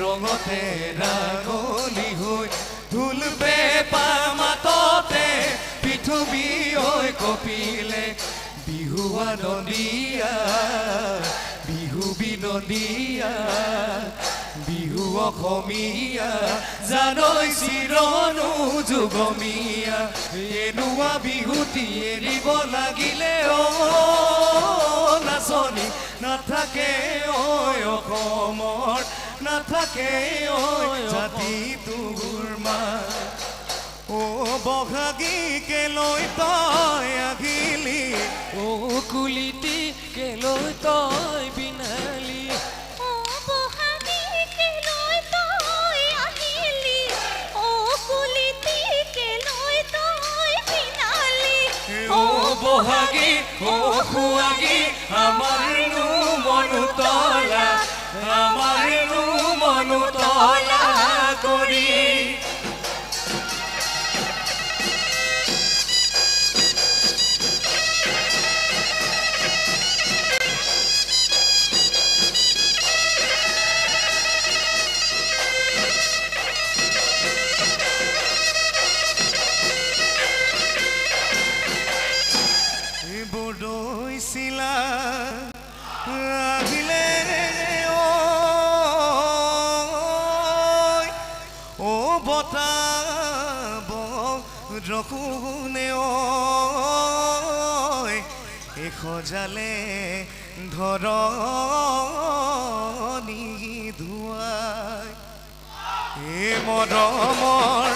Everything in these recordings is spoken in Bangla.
ৰঙতে ৰাগলি হৈ ঢোল পেপা মাততে পৃথিৱী ঐ কপিলে বিহু আনন্দীয়া বিহু বিনদীয়া বিহু অসমীয়া জানৈ চিৰণো যুগমীয়া, এনেকুৱা বিহুটি এৰিব লাগিলে, অ, নাচনি নাথাকে ঐ নাথাকে ঐ জাতি তোৰ মা ও বহাগী কেলৈ তই আহিলি ও কুলিটি কেলৈ তই বিনালি। ও বহাগী ও ও ও খুৱাগী আমাৰনো মনো তলা। আমাৰনো মনো তলা ঐ এই সজালে ধৰণি ধুৱাই এ মৰমৰ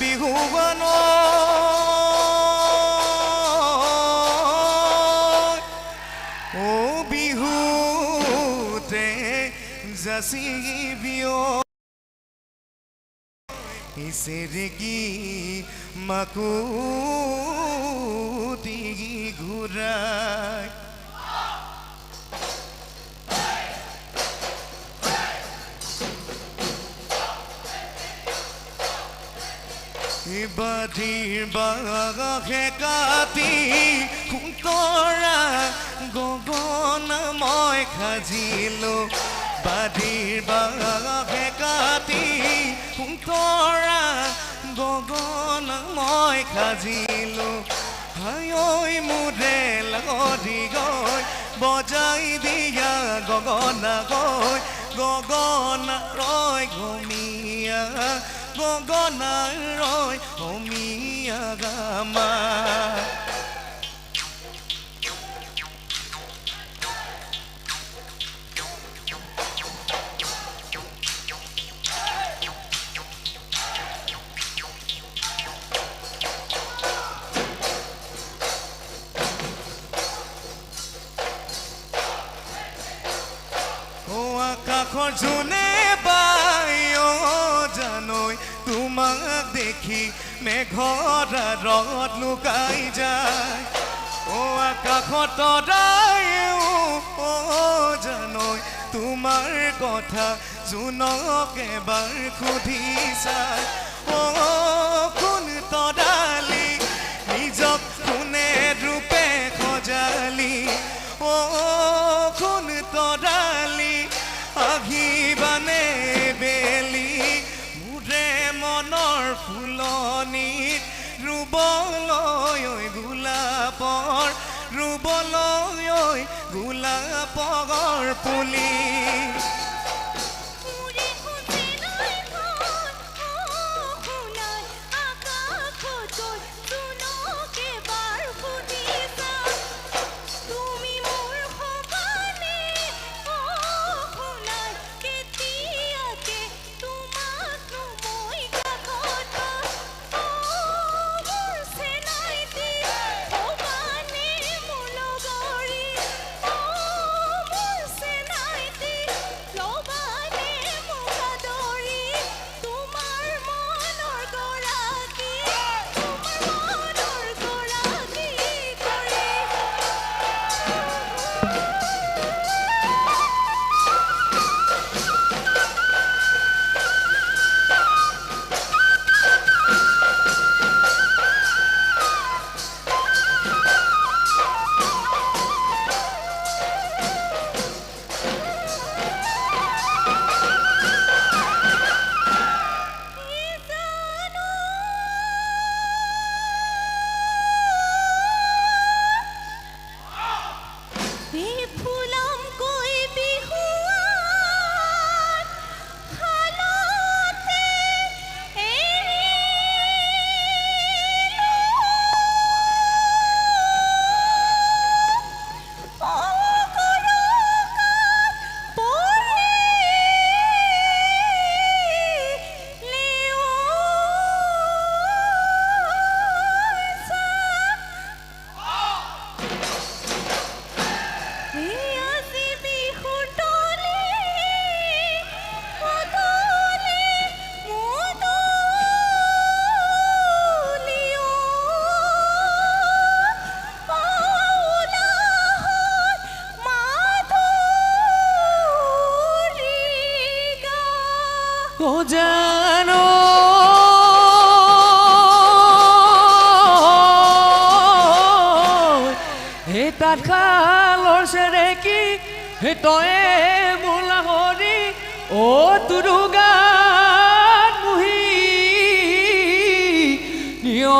বিহুৱান ও বিহুতে যাচিবিও ইসেরেগি মাকুতি ঘুরায়? বাধিৰ বাঘে কাটি সুতৰা গগন মই সাজিলো বাধিৰ বাঘে কাটি সুতৰা গগন মই সাজিলো। হায়ৈ মোৰে লাগি গৈ বজাই দিয়া গগনা গৈ গগনা ৰয় ঘমীয়া গগনা ৰয় ঘমীয়া গামা আকাশৰ জোনে বাই অ জানৈ তোমাক দেখি মেঘৰ আঁৰত লুকাই যায়। ও আকাশত তৰাইও অ জানৈ তোমাৰ কথা জোনক এবাৰ সুধিছা অ কোন তৰালি নিজক কোনে ৰূপে সজালি অ ৰুবলৈ ঐ গোলাপৰ ৰুবলৈ ঐ গোলাপৰ পুলি। হে তয়ে মোলা হৰি অ তুৰুগাত মুহি। নিয়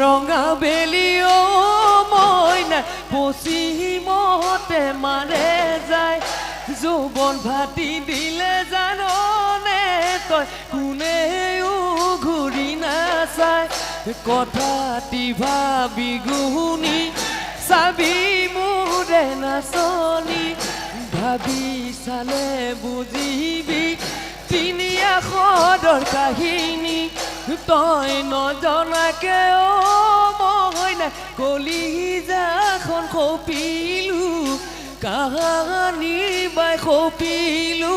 ৰঙা বেলিও মইনা পশ্চিমতে মাৰে যায়। যৌৱন ভাতি দিলে জাননে তই কোনেও ঘূৰি নাচায় কথাটি ভাবি গুণি চাবি মোৰে নাচনি। ভাবি চালে বুজিবি, তিনি আখৰৰ কাহিনী। তই নজনাকে মইনে কলিজাখন খপিলো কাহানি বাই খপিলো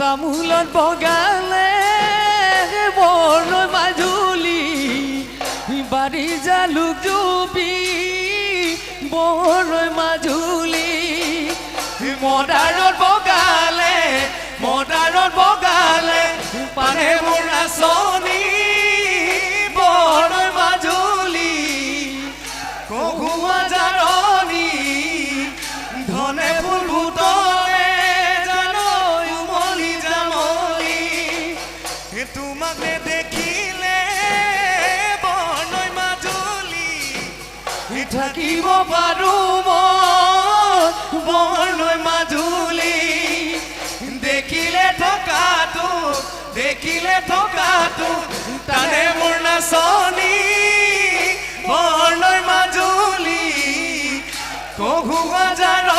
তামোলত বগালে বৰলৈ মাজুলী বাৰী জালুক জুপি বৰলৈ মাজুলী মদাৰত বৰ্ণৈ মাজুলী দেখিলে থকাটো দেখিলে তানে নাচনি বৰ্ণৈ মাজুলী কহুৱা জাৰণী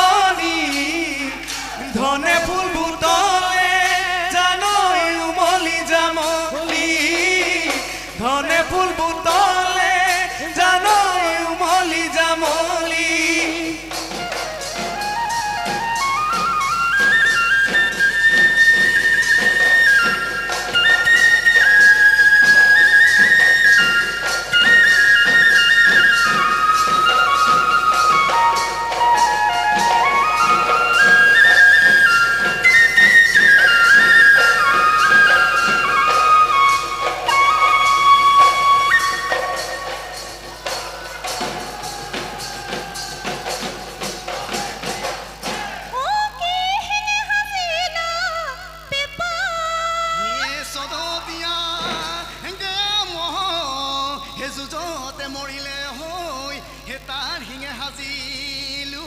যুঁজতে মৰিলে হৈ সেই তাৰ শিঙে সাজিলো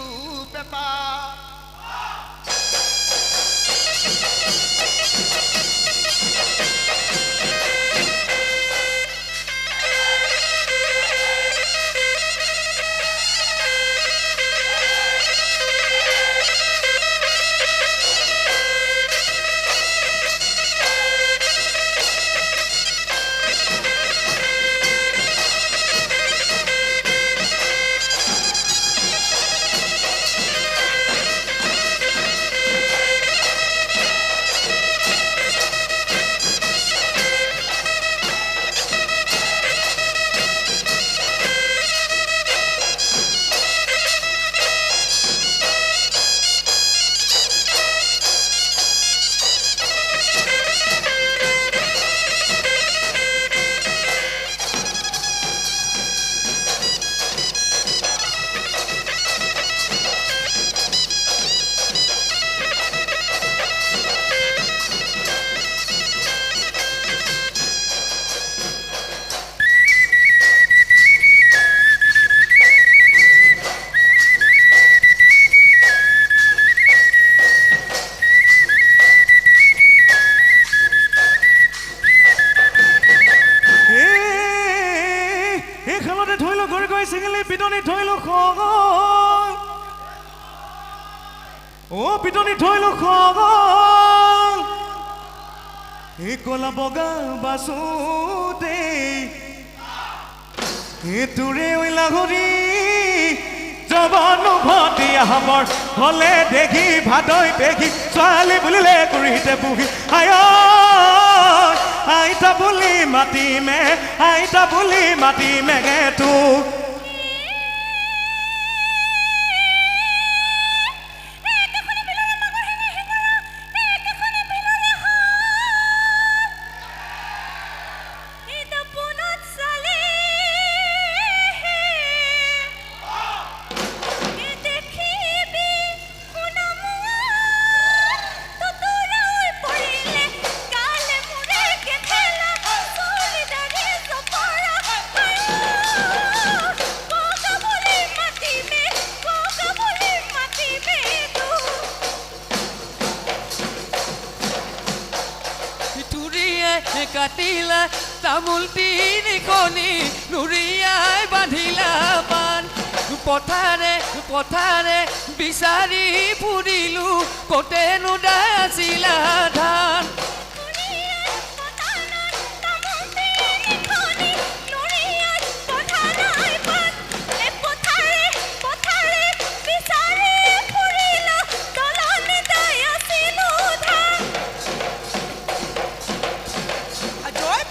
পেপা। অ পিটনি থৈলো খগল এই কলা বগা বাচোতে তোৰে ওলা ঘূৰি জবনো ভতি আহমৰ হলে দেখি ভাদৈ দেখি ছোৱালী বুলিলে কৰিতে পুহি আই আইতা বুলি মাতিমে আইতা বুলি মাতিমেগে তোক। কাটিলা তামোল নিখনি নুৰিয়াই বান্ধিলা পাণ পথাৰে পথাৰে বিচাৰি ফুৰিলো কতেনো দাছিলা ধান।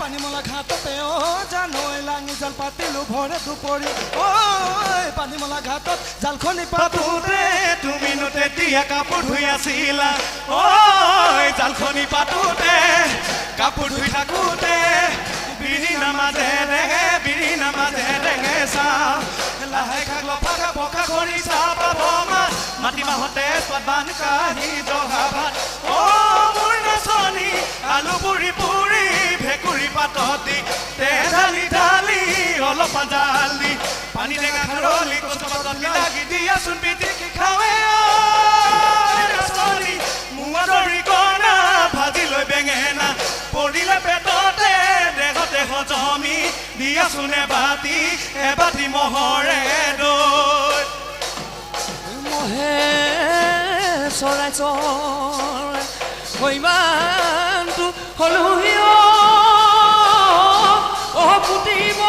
পানীমলা ঘাটতে অ জানৈ লাঙি জাল পাতিলো ভৰে দুপৰি ঐ পানীমলা ঘাটত জালখনি পাতোতে তুমিনো তেতিয়া কাপোৰ ধুই আছিলা ঐ জালখনি পাতোতে কাপোৰ ধুই থাকোতে বিৰিণা মাজে ৰেঙে বিৰিণা মাজে ৰেঙে চাওঁ লাহে খাক লফাকা পকা কৰি পাব মাছ মাটিমাহতে স্বাদ কাহি জহা ভাত। মোৰ নাচনি আলু পুৰি পুৰি ভেকুৰি পাতত দি তে ঢালি অলপ জালি পানী টেঙা খাৰলি কচু পাতত লাগি দিয়াচোন পিটিকি খাৱে নাচনি মোৱা দৰি কণা ভাজি লৈ বেঙেনা। পৰিলে পেটতে দেহতে হজমি দিয়াচোন এবাতি মহৰে দৈ। মহে চৰাই চৰাই হৈমানটো হলুহিও অ ফুটিব